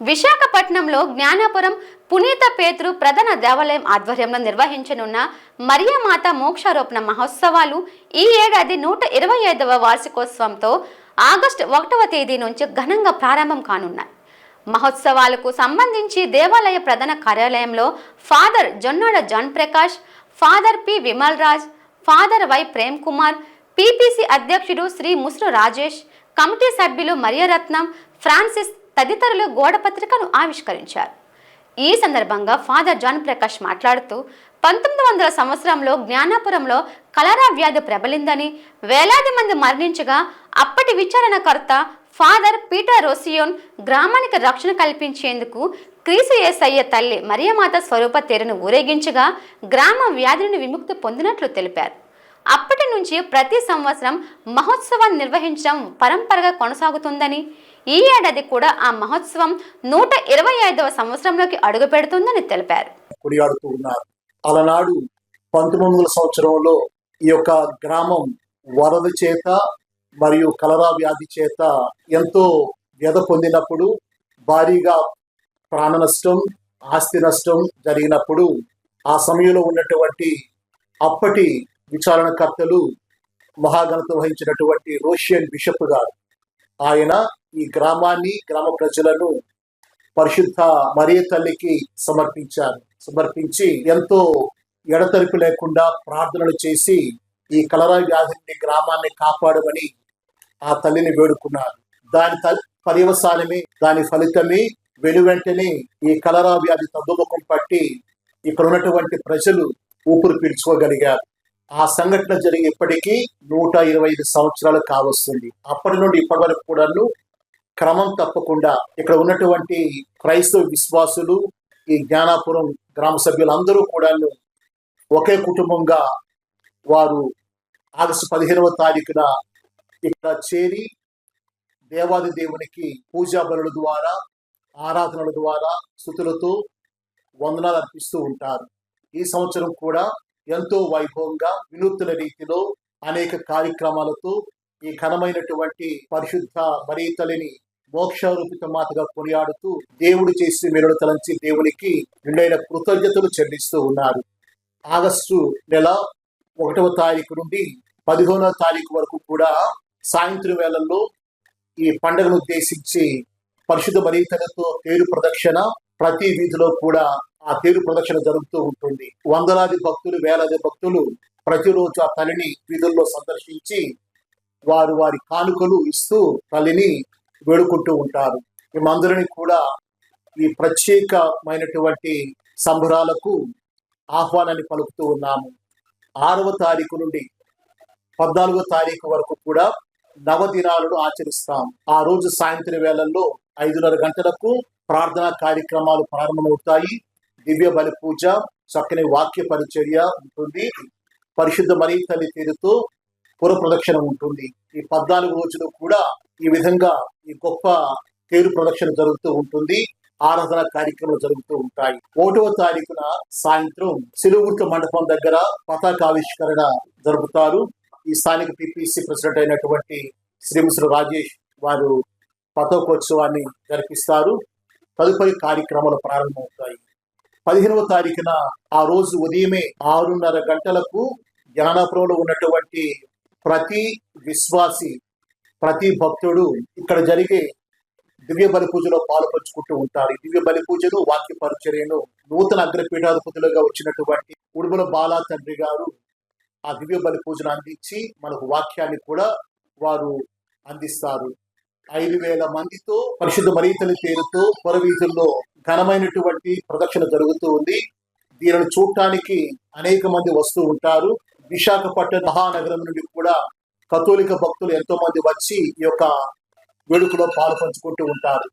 విశాఖపట్నంలో జ్ఞానాపురం పునీత పేతృ ప్రధాన దేవాలయం ఆధ్వర్యంలో నిర్వహించనున్న మరియమాత మోక్షారోపణ మహోత్సవాలు ఈ ఏడాది నూట ఇరవై ఐదవ వార్షికోత్సవంతో ఆగస్టు ఒకటవ తేదీ నుంచి ఘనంగా ప్రారంభం కానున్నాయి. మహోత్సవాలకు సంబంధించి దేవాలయ ప్రధాన కార్యాలయంలో father Jonnada John Prakash father P Vimal Raj father Y Prem Kumar PPC అధ్యక్షుడు శ్రీ ముసురు రాజేష్ కమిటీ సభ్యులు మరియరత్నం ఫ్రాన్సిస్ తదితరులు గోడపత్రికను ఆవిష్కరించారు. ఈ సందర్భంగా ఫాదర్ జాన్ ప్రకాష్ మాట్లాడుతూ పంతొమ్మిది వందల సంవత్సరంలో జ్ఞానాపురంలో కలరా వ్యాధి ప్రబలిందని వేలాది మంది మరణించగా అప్పటి విచారణకర్త ఫాదర్ పీటర్ రోసియోన్ గ్రామానికి రక్షణ కల్పించేందుకు క్రీసు ఏసయ్య తల్లి మరియమాత స్వరూప తేరును ఊరేగించగా గ్రామ వ్యాధి నుండి విముక్తి పొందినట్లు తెలిపారు. అప్పటి నుంచి ప్రతి సంవత్సరం మహోత్సవాన్ని నిర్వహించడం పరంపరగా కొనసాగుతుందని ఈ ఏడాది కూడా ఆ మహోత్సవం నూట ఇరవై ఐదవ సంవత్సరంలోకి అడుగు పెడుతుందని తెలిపారు. ఉన్నారు. అలనాడు పంతొమ్మిది వందల సంవత్సరంలో ఈ యొక్క గ్రామం వరద చేత మరియు కలరా వ్యాధి చేత ఎంతో వ్యధ పొందినప్పుడు భారీగా ప్రాణ నష్టం ఆస్తి నష్టం జరిగినప్పుడు ఆ సమయంలో ఉన్నటువంటి అప్పటి విచారణకర్తలు మహాఘనత వహించినటువంటి రోషియన్ బిషప్ గారు ఆయన ఈ గ్రామాన్ని గ్రామ ప్రజలను పరిశుద్ధ మరీ తల్లికి సమర్పించారు. సమర్పించి ఎంతో ఎడతెరిపి లేకుండా ప్రార్థనలు చేసి ఈ కలరా వ్యాధిని గ్రామాన్ని కాపాడమని ఆ తల్లిని వేడుకున్నారు. దాని పర్యవసానమే దాని ఫలితమే వెలువెంటనే ఈ కలరా వ్యాధి తగ్గుముఖం పట్టి ఇక్కడ ఉన్నటువంటి ప్రజలు ఊపిరి పీల్చుకోగలిగారు. ఆ సంఘటన జరిగి ఇప్పటికీ నూట ఇరవై ఐదు సంవత్సరాలు కావస్తుంది. అప్పటి నుండి ఇప్పటి వరకు కూడాను క్రమం తప్పకుండా ఇక్కడ ఉన్నటువంటి క్రైస్తవ విశ్వాసులు ఈ జ్ఞానాపురం గ్రామ సభ్యులందరూ కూడాను ఒకే కుటుంబంగా వారు ఆగస్టు పదిహేనవ తారీఖున ఇక్కడ చేరి దేవాది దేవునికి పూజా బలుల ద్వారా ఆరాధనల ద్వారా స్థుతులతో వందనాలు అర్పిస్తూ ఉంటారు. ఈ సంవత్సరం కూడా ఎంతో వైభవంగా వినూత్న రీతిలో అనేక కార్యక్రమాలతో ఈ ఘనమైనటువంటి పరిశుద్ధ మరీతలిని మోక్షారూపిత మాతగా కొనియాడుతూ దేవుడు చేసి మెరుడు తలంచి దేవునికి నిండైన కృతజ్ఞతలు చెల్లిస్తూ ఉన్నారు. ఆగస్టు నెల ఒకటవ తారీఖు నుండి పదిహేనవ తారీఖు వరకు కూడా సాయంత్రం వేళల్లో ఈ పండుగను ఉద్దేశించి పరిశుద్ధ మరీతలతో పేరు ప్రదక్షిణ ప్రతి వీధిలో కూడా ఆ తేరు ప్రదక్షిణ జరుగుతూ ఉంటుంది. వందలాది భక్తులు వేలాది భక్తులు ప్రతిరోజు ఆ తల్లిని వీధుల్లో సందర్శించి వారు వారి కానుకలు ఇస్తూ తల్లిని వేడుకుంటూ ఉంటారు. మేమందరినీ కూడా ఈ ప్రత్యేకమైనటువంటి సంబరాలకు ఆహ్వానాన్ని పలుకుతూ ఉన్నాము. ఆరవ తారీఖు నుండి పద్నాలుగో తారీఖు వరకు కూడా నవదినాలను ఆచరిస్తాం. ఆ రోజు సాయంత్రం వేళల్లో ఐదున్నర గంటలకు ప్రార్థనా కార్యక్రమాలు ప్రారంభమవుతాయి. దివ్య బలి పూజ చక్కని వాక్య పరిచర్య ఉంటుంది. పరిశుద్ధ మరీ తల్లి తీరుతో పురప్రదక్షిణ ఉంటుంది. ఈ పద్నాలుగు రోజులు కూడా ఈ విధంగా ఈ గొప్ప తేరు ప్రదక్షిణ జరుగుతూ ఉంటుంది. ఆరాధన కార్యక్రమాలు జరుగుతూ ఉంటాయి. ఒకటవ తారీఖున సాయంత్రం సిలుగుర్త మండపం దగ్గర పతాకావిష్కరణ జరుపుతారు. ఈ స్థానిక పిపిసి ప్రెసిడెంట్ అయినటువంటి శ్రీముశ్రీ రాజేష్ వారు పతాకోత్సవాన్ని జరిపిస్తారు. తదుపరి కార్యక్రమాలు ప్రారంభమవుతాయి. పదిహేనవ తారీఖున ఆ రోజు ఉదయమే ఆరున్నర గంటలకు జ్ఞానాపురంలో ఉన్నటువంటి ప్రతి విశ్వాసి ప్రతి భక్తుడు ఇక్కడ జరిగే దివ్య బలి పూజలో పాల్పంచుకుంటూ ఉంటారు. ఈ దివ్య బలి పూజను వాక్య పరిచర్యను నూతన అగ్రపీఠాధిపతులుగా వచ్చినటువంటి ఉడుమల బాలా తండ్రి గారు ఆ దివ్య బలి పూజను అందించి మనకు వాక్యాన్ని కూడా వారు అందిస్తారు. ఐదు వేల మందితో పరిశుద్ధ మరీతల పేరుతో పొరవీధుల్లో ఘనమైనటువంటి ప్రదక్షిణ జరుగుతూ ఉంది. దీనిని చూడటానికి అనేక మంది వస్తూ ఉంటారు. విశాఖపట్నం మహానగరం నుండి కూడా కథోలిక భక్తులు ఎంతో మంది వచ్చి ఈ యొక్క వేడుకలో పాలు పంచుకుంటూ ఉంటారు.